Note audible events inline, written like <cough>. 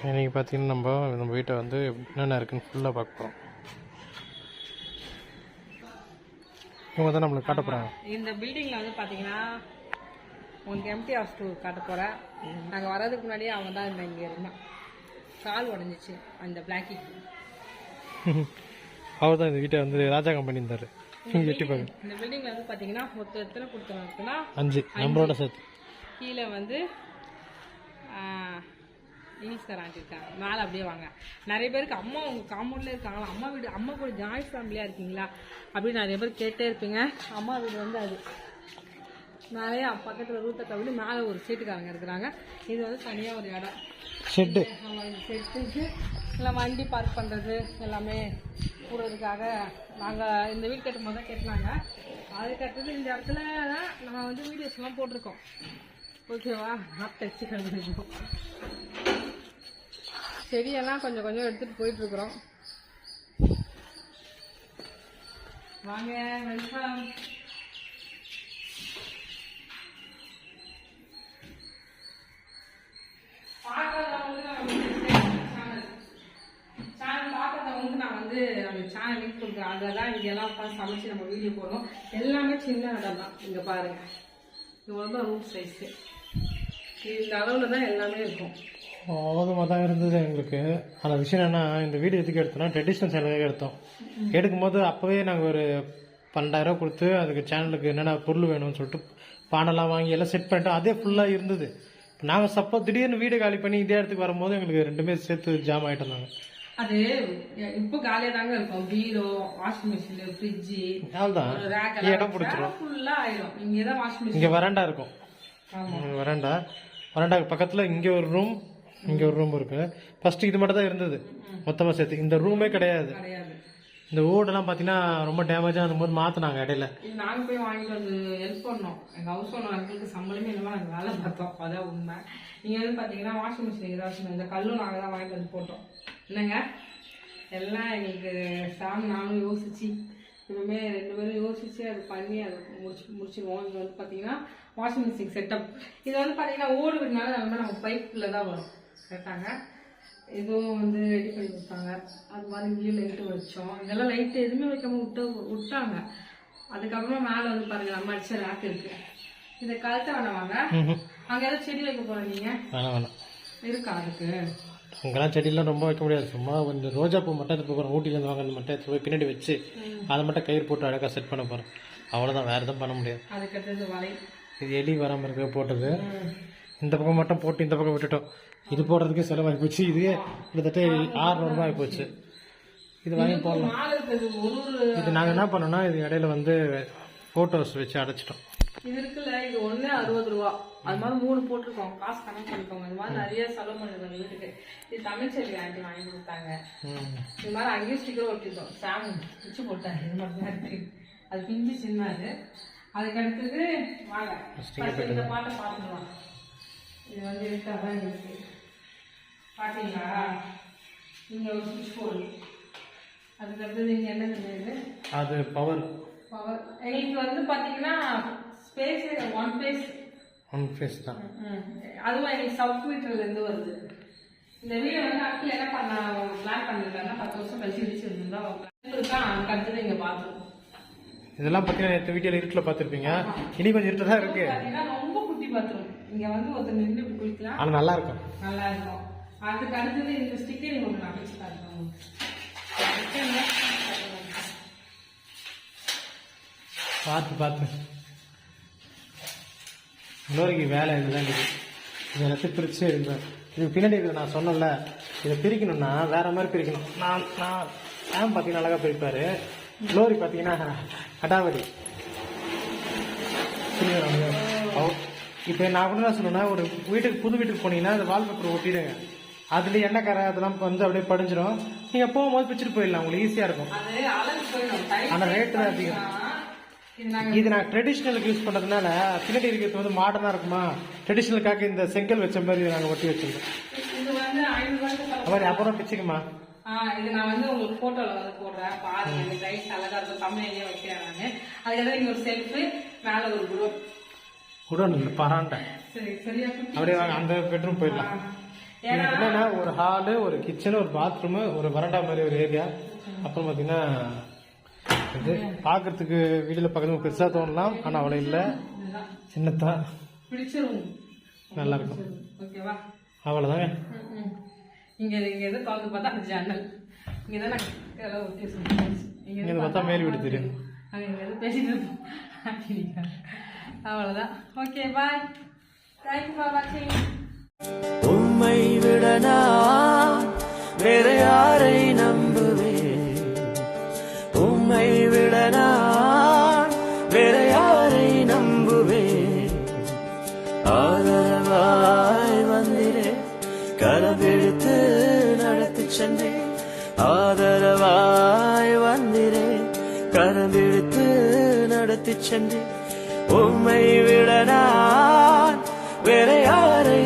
இன்றைக்கி பார்த்தீங்கன்னா நம்ம நம்ம வீட்டை வந்து என்னென்ன இருக்குன்னு ஃபுல்லாக பார்க்க போகிறோம் இவங்க தான் நம்மளுக்கு காட்ட போகிறாங்க இந்த பில்டிங்ல வந்து பாத்தீங்கன்னா உங்களுக்கு எம்டி ஹவுஸ் டூர் காட்ட போறேன். நாங்க வர்றதுக்கு முன்னாடியே அவன் தான் இந்த இங்க இருந்தான் கால் உடஞ்சிச்சு அந்த பிளாக்கிக்கு <laughs> அவர் தான் இந்த வீட்டை வந்து ராஜா கம்பெனி இருந்தார். இங்கே எட்டி பார்க்க இந்த பில்டிங்ல வந்து பாத்தீங்கன்னா மொத்தம் எத்தனை கொடுத்தோம் இருக்குன்னா அஞ்சு. நம்மளோட சேர்த்து. கீழே வந்து இங்கிலீஷ்கார ஆண்டி இருக்காங்க மேலே அப்படியே வாங்க. நிறைய பேருக்கு அம்மா உங்க காம்பவுண்ட்ல இருக்காங்களா? அம்மா வீடு அம்மா கூட ஜாயிண்ட் ஃபேமிலியா இருக்கீங்களா? அப்படின்னு நிறைய பேர் கேட்டே இருப்பீங்க. அம்மா வீடு வந்து அது மேலே பக்கத்தில் ரூத்த வீடு மேலே ஒரு சீட்டுக்காரங்க இருக்கிறாங்க. இது வந்து தனியாக ஒரு இடம். ஷெட்டு இந்த செட்டுக்கு எல்லாம் வண்டி பார்க் பண்ணுறது எல்லாமே போடுறதுக்காக நாங்கள் இந்த வீடு கட்டும் போது தான் கட்டினாங்க. அது கட்டுறது இந்த இடத்துல தான் நம்ம வந்து வீடியோஸ்லாம் போட்டிருக்கோம். ஓகேவா நான் தைச்சு கண்டுருக்கோம் செடியெல்லாம் கொஞ்சம் கொஞ்சம் எடுத்துகிட்டு போயிட்டுருக்குறோம். வாங்க வெல்கம் சேனல் பார்க்குறவங்களுக்கு நான் வந்து அந்த சேனல் லிங்க் கொடுக்குறேன். அதில் தான் இங்கெல்லாம் உட்காந்து சமைச்சு நம்ம வீடியோ போடுறோம். எல்லாமே சின்ன இடம் தான் இங்கே பாருங்கள் இவ்வளோ தான் ரூம் சைஸு இந்த அளவில் தான் எல்லாமே இருக்கும். போதுமாக தான் இருந்தது எங்களுக்கு. ஆனால் விஷயம் என்னன்னா இந்த வீடு எதுக்கு எடுத்தோம்னா ட்ரெடிஷ்னல் சேனலுக்காக எடுத்தோம். எடுக்கும்போது அப்போவே நாங்கள் ஒரு பன்னெண்டாயிரம் கொடுத்து அதுக்கு சேனலுக்கு என்னென்ன பொருள் வேணும்னு சொல்லிட்டு பானைலாம் வாங்கி எல்லாம் செட் பண்ணிட்டோம் அதே ஃபுல்லாக இருந்தது. நாங்கள் சப்போ திடீர்னு வீடு காலி பண்ணி இதே இடத்துக்கு வரும்போது எங்களுக்கு ரெண்டுமே சேர்த்து ஜாம் ஆகிட்டு இருந்தாங்க. அது இப்போ காலியாக தாங்க இருக்கும். பீரோ வாஷிங் மிஷின் ஃப்ரிட்ஜு இடம் பிடிச்சிரும். ஃபுல்லாக ஆயிடும் இங்கே தான் வாஷிங் மிஷின் இங்கே வராண்டா இருக்கும். வராண்டா. வராண்டா பக்கத்தில் இங்கே ஒரு ரூம் இங்கே ஒரு ரூம் இருக்கு. ஃபர்ஸ்ட் இது மட்டும் தான் இருந்தது மொத்தமாக சேர்த்து. இந்த ரூமே கிடையாது. கிடையாது. இந்த ஓடெல்லாம் பார்த்தீங்கன்னா ரொம்ப டேமேஜாக இருந்தபோது மாற்றினாங்க இடையில. இது நாங்க போய் வாங்கிட்டு வந்து ஹெல்ப் பண்ணோம். எங்க ஹவுஸ் ஓனர் அங்கிளுக்கு சம்பளமே இல்லாம நாங்க வேலை பார்த்தோம். அதான் உண்மை. நீங்க வந்து பாத்தீங்கன்னா வாஷிங் மிஷின் ஏதாச்சும் இந்த கல்லும் நாங்க தான் வாங்கிட்டு வந்து போட்டோம். என்னங்க? எல்லாம் எங்களுக்கு சாமி நானும் யோசிச்சு இனிமே ரெண்டு பேரும் யோசிச்சு அது பண்ணி அது முடிச்சு முடிச்சிருவோம். இது வந்து பாத்தீங்கன்னா வாஷிங் மிஷின் செட்டப் இது வந்து பாத்தீங்கன்னா ஓடு விடனால நம்ம பைப்பில் தான் வரும். கேட்டாங்க. இதுவும் வந்து ரெடி பண்ணி கொடுத்தாங்க. அது மாதிரி இங்கேயும் லைட்டு வச்சோம். இதெல்லாம் லைட்டு எதுவுமே வைக்காம விட்டு விட்டாங்க. அதுக்கப்புறமா மேலே வந்து பாருங்க நம்ம அடிச்ச ரேக் இருக்கு. இதை கழுத்த வேணாமாங்க. அங்க ஏதாவது செடி வைக்க போறோம் நீங்க? வேணாம் வேணாம். இருக்கா அதுக்கு? அங்கெல்லாம் செடியெல்லாம் ரொம்ப வைக்க முடியாது. சும்மா கொஞ்சம் ரோஜா பூ மட்டும் எடுத்து போகிறோம் ஊட்டிலேருந்து வாங்க மட்டும் எடுத்து போய் பின்னாடி வச்சு அதை மட்டும் கயிறு போட்டு அழகாக செட் பண்ண போகிறோம் அவ்வளோதான் வேறு எதுவும் பண்ண முடியாது. அதுக்கு அடுத்தது வலை. இது எலி வராமல் இருக்க போட்டது. இந்த பக்கம் மட்டும் போட்டு இந்த பக்கம் விட்டுட்டோம். இது போடுறதுக்கே செலவாகி போச்சு. இதுவே கிட்டத்தட்ட ஆறுநூறுபா ஆகி போச்சு. இது வாங்கி போடலாம். இது நாங்கள் என்ன பண்ணோம்னா இது இடையில வந்து ஃபோட்டோஸ் வச்சு அடைச்சிட்டோம். இது இருக்குல்ல இது ஒண்ணு அறுபது ரூபா. அது மாதிரி மூணு போட்டிருக்கோம். காசு கணக்கு பண்ணிக்கோங்க. இது மாதிரி நிறைய செலவு வீட்டுக்கு. இது தமிழ்ச்செல்வி ஆண்டி வாங்கி கொடுத்தாங்க. இது மாதிரி அங்கேயும் ஸ்டிக்கர் ஒட்டிட்டோம். சாம் பிச்சு போட்டாங்க இது மட்டும் தான் இருக்கு. அது பிஞ்சு சின்னது அதுக்கு அடுத்தது வாங்க first இந்த பாட்டை பார்த்துக்கலாம் இது வந்து இருக்காக தான் இருக்கு. பார்த்தீங்களா இங்கே ஒரு சுவிட்ச் போர்டு அதுக்கு அடுத்தது இங்கே என்ன தெரியுது அது பவர் பவர் எங்களுக்கு வந்து பார்த்தீங்கன்னா phase one phase one phase தான். அதுவும் எங்களுக்கு சப் மீட்டர்லேருந்து வருது. இந்த வீடு வந்து அக்கில் என்ன பண்ண பிளான் பண்ணிருக்காங்கன்னா பத்து வருஷம் கழிச்சு இடிச்சு இருந்தா இருக்கா அதுக்கு அடுத்தது இங்கே பாத்ரூம் இதெல்லாம் பார்த்தீங்கன்னா நேற்று வீட்டில் இருட்டில் பார்த்துருப்பீங்க? இனி கொஞ்சம் இருட்டு தான் இருக்கு. குட்டி பாத்ரூம் இங்க வந்து ஒருத்தர் நின்று இப்படி குளிக்கலாம். ஆனால் நல்லா இருக்கும். நல்லா இருக்கும் அதுக்கு அடுத்தது இந்த ஸ்டிக்கர் ஒன்று நான் வச்சு பார்த்து பார்த்து. இன்னொருக்கு வேலை இதுதான் இது இது எல்லாத்தையும் பிரிச்சு இருந்தேன் இது பின்னாடி இருக்குது நான் சொன்னேன்ல. இதை பிரிக்கணும்னா வேற மாதிரி பிரிக்கணும். நான் நான் சாம் பார்த்தீங்கன்னா அழகாக பிரிப்பாரு. லோரி பார்த்தீங்கன்னா கடாவடி இப்போ நான் கூட என்ன சொல்லணும்னா ஒரு வீட்டுக்கு புது வீட்டுக்கு போனீங்கன்னா அந்த வால்பேப்பர் ஒட்டிடுங்க. அதுல எண்ணெய் அதெல்லாம் வந்து அப்படியே படிஞ்சிடும் நீங்கள் போகும்போது பிச்சுட்டு போயிடலாம் உங்களுக்கு ஈஸியாக இருக்கும். ஆனா rate தான் அதிகம். இது நாங்க நான் ட்ரெடிஷ்னலுக்கு யூஸ் பண்றதுனால பின்னாடி இருக்கிறது வந்து மாடர்னா இருக்குமா? ட்ரெடிஷ்னலுக்காக இந்த செங்கல் வச்ச மாதிரி நாங்கள் ஒட்டி வச்சிருக்கோம். மாதிரி அப்புறம் பிச்சுக்குமா? இது நான் வந்து உங்களுக்கு போட்டோல வந்து போடுறேன். பாருங்க டைஸ் அழகா இருக்கும். தமிழ்லயே வைக்கிறேன் நானு. அதுக்கப்புறம் இங்க ஒரு செல்ஃபு மேல ஒரு குரூப் இல்லை பராண்டை. அப்படியே அந்த பெட்ரூம் போயிடலாம். என்னன்னா ஒரு ஹாலு ஒரு கிச்சனு ஒரு பாத்ரூமு ஒரு வரண்டா மாதிரி ஒரு ஏரியா அப்புறம் பார்த்தீங்கன்னா இது பார்க்கறதுக்கு வீடியோவில் பார்க்கறதுக்கு பெருசாக தோணலாம் ஆனால் அவ்வளோ இல்லை. சின்னத்தான் நல்லா இருக்கும். அவ்வளோதாங்க. இங்க இங்க எது திறந்து பார்த்தா அந்த ஜன்னல். இங்க தான். இங்க பார்த்தா மேல் வீடு தெரியும். பேசிட்டு இருப்போம் அப்படிங்க. அவ்வளவுதான். ஓகே பாய் தேங்க்யூ ஃபார் வாட்சிங் உம்மை விடனா வேற யாரை நம்புவேன்? உம்மை விடனா வேற யாரை நம்புவேன்? ஆதரவாய் வந்திரே கரபிடித்து நடத்தி சென்றேன் ஆதரவாய் வந்திரே கரவிழுத்து நடத்தி சென்றேன் உம்மை விட நான் வேற யாரை